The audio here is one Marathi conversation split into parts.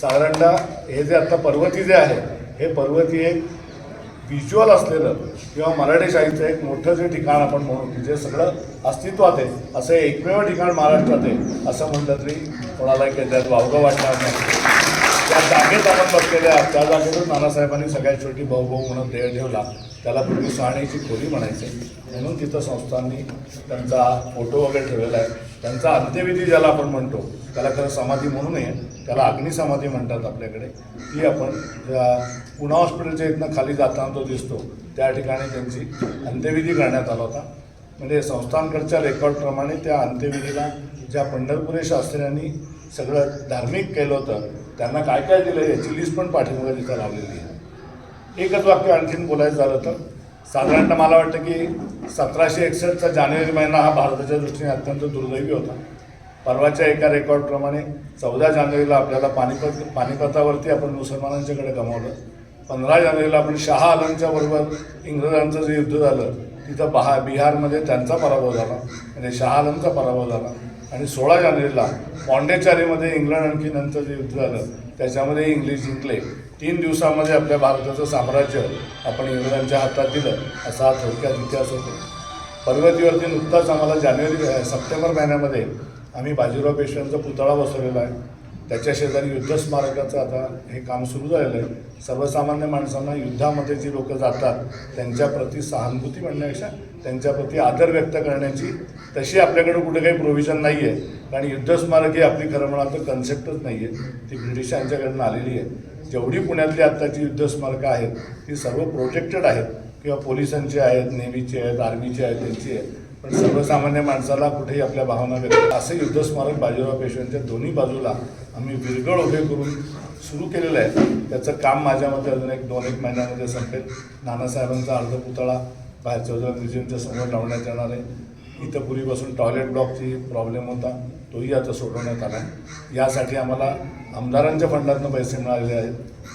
साधारणतः हे जे आता पर्वती जे आहे हे पर्वती एक व्हिज्युअल असलेलं किंवा मराठी साहित्य एक मोठं जे ठिकाण आपण म्हणू की जे सगळं अस्तित्वात आहे असं एकमेव ठिकाण महाराष्ट्रात आहे असं म्हटलं तरी कोणालाही काही त्यात वावगं वाटणार नाही. त्या जागेत आपण बसलेल्या त्या जागेतच नानासाहेबांनी सगळ्यात शेवटी भाऊ भाऊ म्हणून देह ठेवला. त्याला पूर्वी सहाण्याची खोली म्हणायची. म्हणून तिथं संस्थांनी त्यांचा फोटो वगैरे ठेवलेला आहे. त्यांचा अंत्यविधी ज्याला आपण म्हणतो त्याला खरं समाधी म्हणू नये. त्याला अग्निसमाधी म्हणतात आपल्याकडे. ती आपण पुणा हॉस्पिटलच्या इथनं खाली जाताना तो दिसतो. त्या ठिकाणी त्यांची अंत्यविधी करण्यात आला होता. म्हणजे संस्थांकडच्या रेकॉर्डप्रमाणे त्या अंत्यविधीला ज्या पंढरपुरे शास्त्र्यांनी सगळं धार्मिक केलं होतं त्यांना काय काय दिलं याची लिस्ट पण पाठिंबा तिथं लावलेली आहे. एकच वाक्य आणखीन बोलायचं झालं तर साधारणतः मला वाटतं की सतराशे एकसष्टचा जानेवारी महिना हा भारताच्या दृष्टीने अत्यंत दुर्दैवी होता. परवाच्या एका रेकॉर्डप्रमाणे चौदा जानेवारीला आपल्याला पानिपत पानिपतावरती आपण मुसलमानांच्याकडे गमावलं. पंधरा जानेवारीला आपण शाह आलमच्या बरोबर इंग्रजांचं जे युद्ध झालं तिथं बहा बिहारमध्ये त्यांचा पराभव झाला म्हणजे शाह आलमचा पराभव झाला. आणि सोळा जानेवारीला पॉंडेचारीमध्ये इंग्लंड आणखी नंतर जे युद्ध झालं त्याच्यामध्ये इंग्लिश जिंकले. तीन दिवसामध्ये आपल्या भारताचं साम्राज्य आपण इंग्रजांच्या हातात दिलं असा हा थोडक्यात इतिहास होतो. पर्वतीवरती नुकताच आम्हाला जानेवारी सप्टेंबर महिन्यामध्ये आम्ही बाजीराव पेशव्यांचा पुतळा बसवलेला आहे. त्याच्या शेजारी युद्ध स्मारकाचं आता हे काम सुरू झालेलं आहे. सर्वसामान्य माणसांना युद्धामध्ये जी लोक जातात त्यांच्याप्रती सहानुभूती म्हणण्यापेक्षा त्यांच्याप्रती आदर व्यक्त करण्याची तशी आपल्याकडे कुठे काही प्रोव्हिजन नाही आहे. कारण युद्धस्मारक ही आपली खरं म्हणाल तर कन्सेप्टच नाही आहे. ती ब्रिटिशांच्याकडनं आलेली आहे. जेवढी पुण्यातली आत्ताची युद्ध स्मारकं आहेत ती सर्व प्रोटेक्टेड आहेत. किंवा पोलिसांची आहेत नेव्हीची आहेत आर्मीची आहेत त्यांची आहेत. पण सर्वसामान्य माणसाला कुठेही आपल्या भावना व्यक्त असं युद्धस्मारक बाजीराव पेशव्यांच्या दोन्ही बाजूला आम्ही विरगळ उभे करून सुरू केलेलं आहे. त्याचं काम माझ्या मते अजून एक दोन एक महिन्यामध्ये संपेल. नानासाहेबांचा अर्धपुतळा बाहेरच्या बाहेर म्युझियमच्या समोर लावण्यात येणार आहे. इथं पूर्वीपासून टॉयलेट ब्लॉकची प्रॉब्लेम होता. तोही आता सोडवण्यात आला आहे यासाठी आम्हाला आमदारांच्या फंडातनं पैसे मिळालेले आहेत.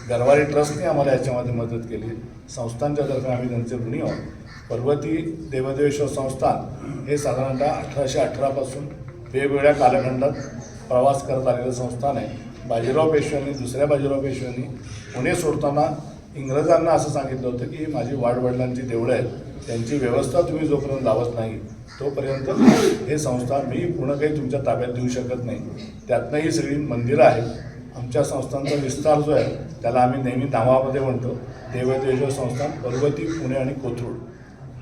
गरवारी ट्रस्टने आम्हाला याच्यामध्ये मदत केली. संस्थांच्या तर्फे आम्ही त्यांचे ऋणी आहोत. पर्वती देवदेवेश्वर संस्थान हे साधारणतः अठराशे अठरापासून वेगवेगळ्या कालखंडात प्रवास करत आलेलं संस्थान आहे. बाजीराव पेशव्यांनी दुसऱ्या बाजीराव पेशव्यांनी पुणे सोडताना इंग्रजांना असं सांगितलं होतं की माझी वाडवडिलांची देवळं आहेत त्यांची व्यवस्था तुम्ही जोपर्यंत लावत नाही तोपर्यंत हे संस्थान मी पूर्ण काही तुमच्या ताब्यात देऊ शकत नाही. त्यातनं ही सगळी मंदिरं आहेत आमच्या संस्थांचा विस्तार जो आहे त्याला आम्ही नेहमी नावामध्ये म्हणतो देवदेश्वर संस्थान पर्वती पुणे आणि कोथरूड.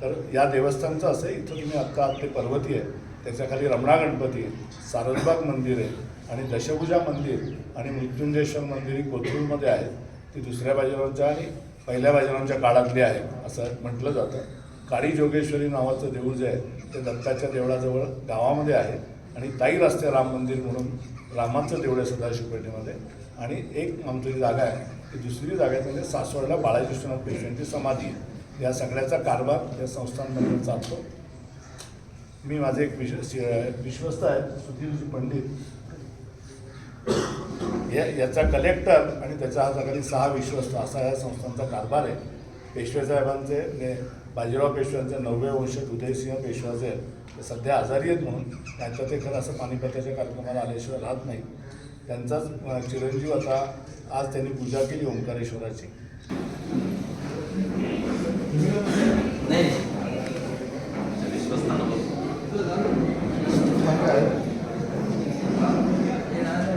तर या देवस्थानचं असं आहे इथं तुम्ही आत्ता आत्ते पर्वती आहे त्याच्याखाली रमणा गणपती आहे सारसबाग मंदिर आहे आणि दशभुजा मंदिर आणि मृत्युंजयेश्वर मंदिर ही कोथरूडमध्ये आहेत ती दुसऱ्या बाजीरावांच्या आणि पहिल्या बाजीरावांच्या काळातली आहे असं म्हटलं जातं. काळी जोगेश्वरी नावाचं देऊळ जे आहे ते दत्ताच्या देवळाजवळ गावामध्ये आहे आणि ताई रस्ते राम मंदिर म्हणून रामाचं देऊळ आहे सदाशिव पेठेमध्ये आणि एक आमची जागा आहे ती दुसरी जागा आहे म्हणजे सासवडला बाळाजी पेशव्यांची समाधी आहे. या सगळ्याचा कारभार या संस्थांमध्ये चालतो. मी माझे एक विश्व विश्वस्त आहे सुधीरजी पंडित. या याचा कलेक्टर आणि त्याच्या हाताखाली सहा विश्वस्त असा या संस्थांचा कारभार आहे. पेशवेसाहेबांचे ने बाजीराव पेशव्यांचे नववे वंशज उदयसिंह पेशवाचे आहेत ते सध्या आजारी आहेत म्हणून त्यांच्या ते खरं असं पानिपताच्या कार्यक्रमाला आल्याशिवाय राहत नाही त्यांचाच चिरंजीव आता आज त्यांनी पूजा केली ओंकारेश्वराची नाही विश्वस्तानं फाटक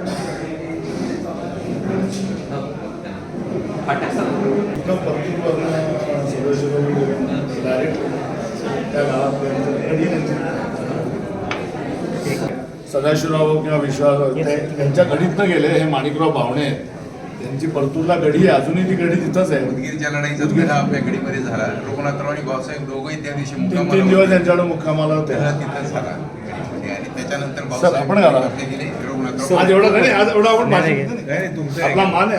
सर एकदम परतूरवरनं सदाशिवराव डायरेक्ट त्या गावापर्यंत कधी त्यांची सदाशिवराव किंवा विश्वास ते त्यांच्या गडीतनं गेले हे माणिकराव आहेत त्यांची परतूरला गडी आहे अजूनही ती गडी तिथंच आहे. उदगीरच्या लढाईचा उद्घाटन आपल्या गडीमध्ये झाला रघुनाथराव आणि भाऊसाहेब दोघंही त्या दिवशी तीन तीन दिवस. त्यांच्याकडे मुक्कामाला होते. त्याला तिथं झाला आणि त्याच्यानंतर भाऊसाहेब आपण गेले आज एवढं नाही आज एवढं आपण. आपला मान आहे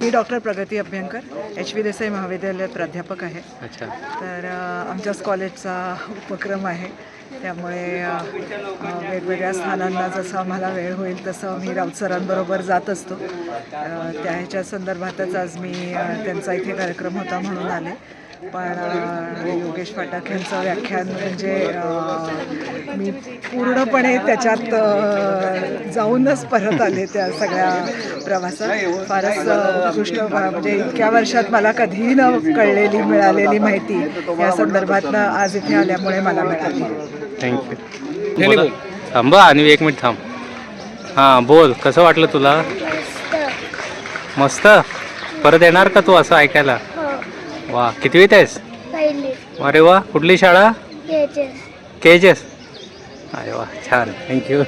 मी डॉक्टर प्रगती अभ्यंकर एच व्ही देसाई महाविद्यालयात प्राध्यापक आहे. अच्छा. तर आमच्याच कॉलेजचा उपक्रम आहे. त्यामुळे वेगवेगळ्या स्थानांना जसं आम्हाला वेळ होईल तसं मी राऊत सरांबरोबर जात असतो. त्या ह्याच्या संदर्भातच आज मी त्यांचा इथे कार्यक्रम होता म्हणून आले. पण योगेश पाठक यांचं व्याख्यान म्हणजे मी पूर्णपणे त्याच्यात जाऊनच परत आले त्या सगळ्या प्रवासात. फारच उत्कृष्ट म्हणजे इतक्या वर्षात मला कधीही न कळलेली मिळालेली माहिती या संदर्भातनं आज इथे आल्यामुळे मला मिळाली. थँक्यू थांब आणि एक मिनिट थांब. हां बोल कसं वाटलं तुला? मस्त? परत येणार का तू असं ऐकायला? वा कितवीत आहेस पहिले. अरे वा कुठली शाळा? याचे के एच एस अरे वा छान. थँक्यू